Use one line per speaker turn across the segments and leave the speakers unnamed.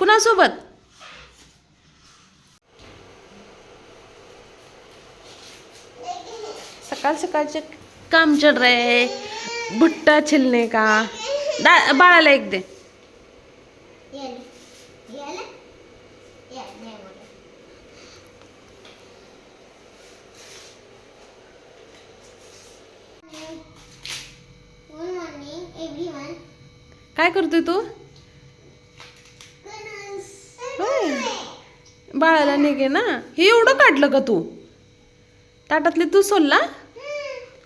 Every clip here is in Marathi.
कुणासोबत? सकाळ सकाळचे काम चल रहे भुट्टा छिलने का? दा बाळाला एक दे. काय करतोय तू होय. बाळाला निघे ना. हे एवढं काढलं का तू. ताटातले तू सोलला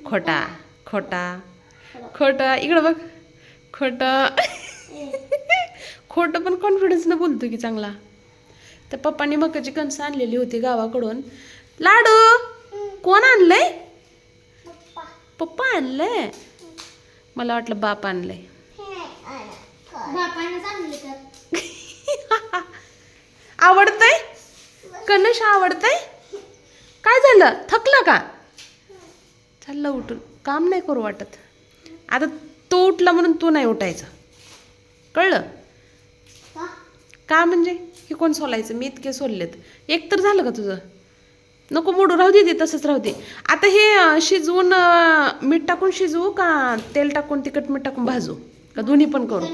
खोटा खोटा खोटा. इकडं बघ. खोटा. खोटं पण कॉन्फिडन्सनं बोलतो की चांगला. तर पप्पांनी मकाची कणसं आणलेली होती गावाकडून. लाडू कोण आणलंय? पप्पा आणलंय. मला वाटलं बाप आणलंय. आवडतंय? कनश आवडतंय? काय झालं? थकलं का? चाललं उठून. काम नाही करू वाटत. आता तो उठला म्हणून तू नाही उठायचं. कळलं?
का?
म्हणजे? हे कोण सोलायचं? मी इतके सोललेत. एक तर झालं का तुझं? नको मोडू. राहू दे ते तसंच राहू दे. आता हे शिजवून मीठ टाकून शिजवू का तेल टाकून तिखट मीठ टाकून भाजू? का दोन्ही पण करू?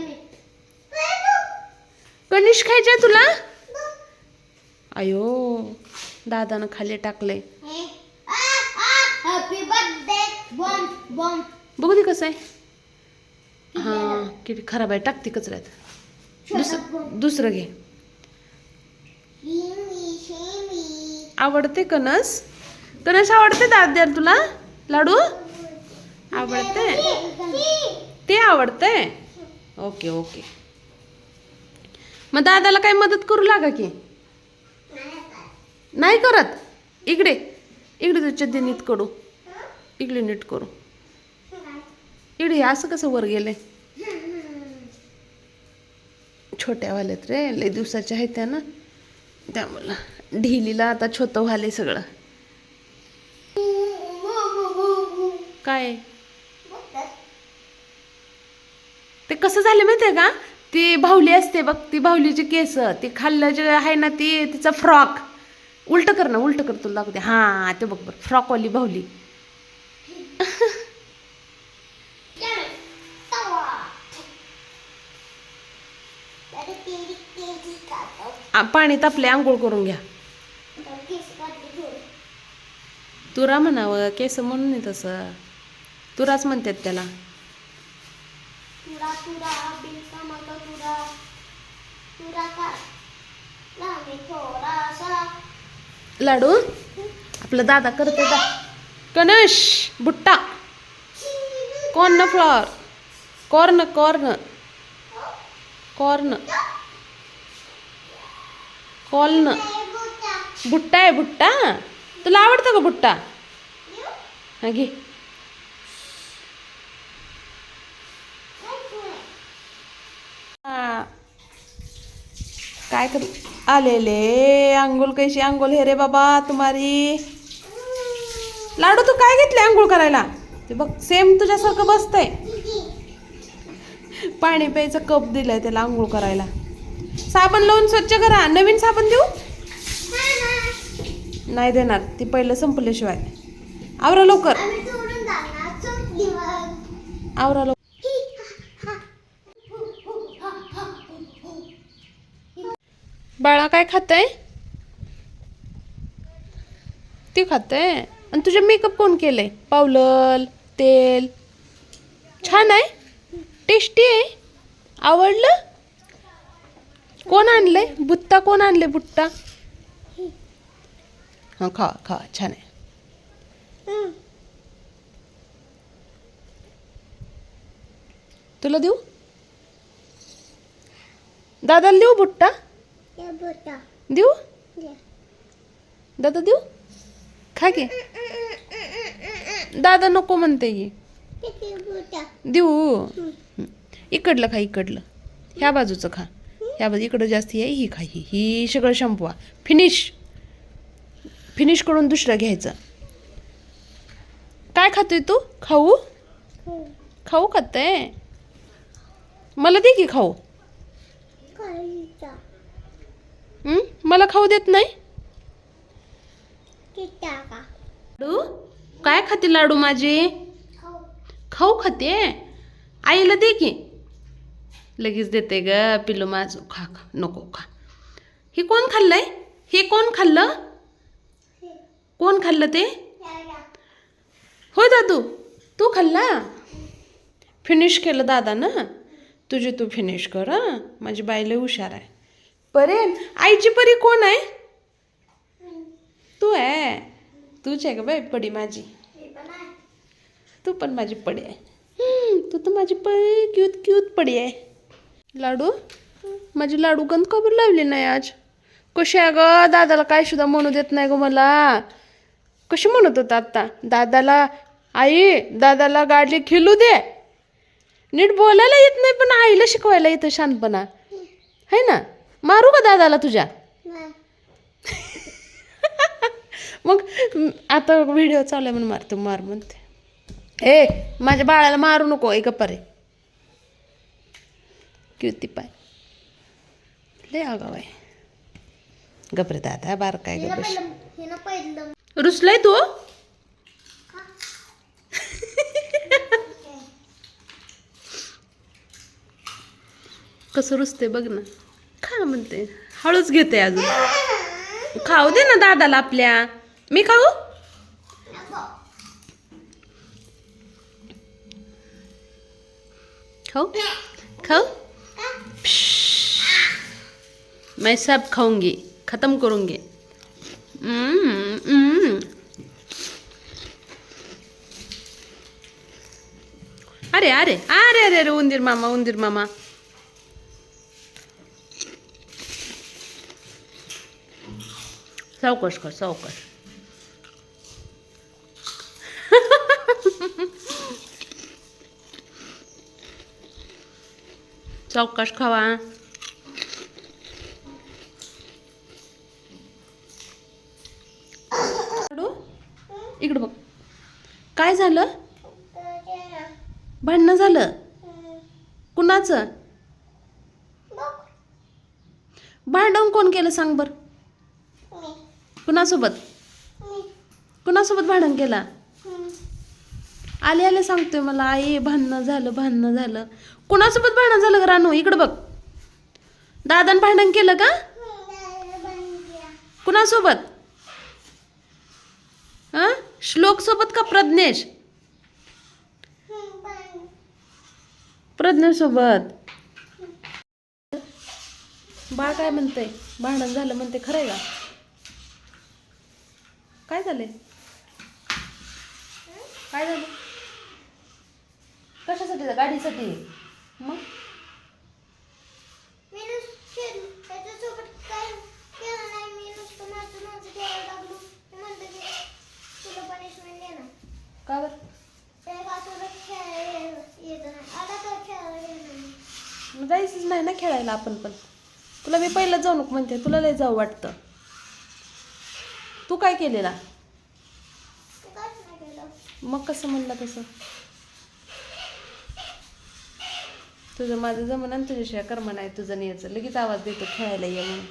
कनिश खायचे तुला? अयो दादानं खाली टाकले
हॅपी बर्थडे बॉम्ब बॉम्ब
बघू दे कसं आहे. हां किती खराब आहे टाकते कचऱ्यात. दुसरं दुसरं घे. आवडते कणस कणस आवडते दाद्या तुला? लाडू? आवडते? ते आवडते? Okay okay. मग दादाला काही मदत करू लागा की? नाही करत. इकडे. इकडे तुझ्या दिनीत नीट करू. इकडे नीट करू. इकडे हे असं कसं वर गेले छोट्यावाल्यात रे. लय दिवसाच्या आहेत त्या ना. त्यामुळं ढिलीला आता छोटं व्हाले सगळं. काय? ते कसं झालं आहे का? ती बाहुली असते बघ. ती बाहुलीची केस. ती खाल्लं जे आहे ना ती तिचा फ्रॉक. उलट कर ना उलट कर तुला दाखवते हां ते बघ बरं. फ्रॉकवाली बाहुली आ, पाणी तापले आंघोळ करून घ्या. तुरा म्हणावं केस म्हणून नाही तसं. तुराच म्हणतात त्याला.
तुरा
लाडू. आपला दादा करते दा कनश बुट्टा. Corn flour. Corn corn. Corn. Corn बुट्टा आहे बुट्टा. तुला आवडतं का बुट्टा? हा घे हा. काय कर आलेले. अंघोळ कैशी अंघोळ हे रे बाबा तुम्हारी. लाडू तू काय घेतले अंघोळ करायला? ते बघ सेम तुझ्यासारखं बसतंय. पाणी प्यायचं कप दिलंय त्याला आंघोळ करायला. साबण लावून स्वच्छ करा. नवीन साबण देऊ? नाही देणार. ती पहिलं संपल्याशिवाय. आवरा लवकर. आवरा लवकर. बाळा काय खातंय? ती खातंय. आणि तुझे मेकअप कोण केलंय? पावलल तेल. छान आहे? टेस्टी आहे? आवडलं? कोण आणलंय? बुत्ता कोण आणले बुट्टा? हां खा खा. छान आहे. तुला देऊ? दादाला देऊ बुट्टा? देऊ? दादा देऊ? खा की. दादा नको म्हणते की. देऊ. हं. इकडलं खा इकडलं. ह्या बाजूचं खा. ह्या बाजू इकडं जास्त आहे ही खा ही. ही सगळं संपवा. फिनिश फिनिश करून दुसरं घ्यायचं. काय खातोय तू? खाऊ? खाऊ खाते मला दे की खाऊ. हं? मला खाऊ देत नाही. लाडू? काय खाते लाडू माझे?
खाऊ.
खाते? आईला दे की. लगेच देते ग पिल्लू माझं. खा खा. नको खा. हे कोण खाल्लंय? हे कोण खाल्लं? कोण खाल्लं ते? होय दादू तू खाल्ला? फिनिश केलं दादा ना तुझी तू फिनिश कर हं. माझी बाईला हुशार आहे. परेन. आईची परी कोण आहे? तू आहे. तूच आहे का बाई पडी माझी? तू पण माझी पडी आहे. तू तर माझी पळी क्यूत क्यूत पडी आहे. लाडू? माझी लाडू गंध कबर लावली नाही आज? कशी आहे ग? दादाला काय सुद्धा म्हणू देत नाही ग मला. कशी म्हणत होता आत्ता? दादाला आई दादाला गाडी खेळू दे. नीट बोलायला येत नाही पण आईला शिकवायला येतं शांतपणा है ना? मारू का दादाला तुझ्या? मग आता व्हिडिओ चालू आहे म्हणून मारतो मार म्हणते. ए माझ्या बाळाला मारू नको एक परे. क्युती पाय. लय आगाव आहे. गपरे दादा बार काय
पहिलं
रुसलाय तू? कसं रुसते बघ ना. खा म्हणते. हळूच घेते अजून. खाऊ दे ना दादाला आपल्या. मी खाऊ? खाऊ? खाऊ? मैं सब खाऊंगी. खत्म करूंगी. हम्म, अरे अरे. अरे अरे अरे उंदीर मामा उंदीर मामा. सावकाश कर सावकाश सावकाश खावा इकडं बघ. काय झालं? भांडणं झालं? कुणाचं? भांडण कोण केलं सांग बर. कुणासोबत? कुणासोबत भांडण केला? आले आले सांगतोय मला आई भांडणं झालं भांडणं झालं. कुणासोबत भांडण झालं रानू? इकडं बघ. दादान भांडण केलं का? कुणासोबत? हा श्लोक सोबत का प्रज्ञेश? प्रज्ञेसोबत बा काय म्हणते भांडण झालं म्हणते खरंय का? काय झालंय? काय झालं? कशासाठी गाडीसाठी? मग?
की
बरं? जायचंच नाही ना खेळायला आपण पण. तुला मी पहिलं जाऊ नको म्हणते. तुला लय जाऊ वाटतं. तू काय केलेला? मग कसं म्हणलं तसं? तुझं माझं जमन आणि तुझ्याशिवाय कर्म नाही तुझं न्यायचं लगेच आवाज देतो खेळायला ये म्हणून.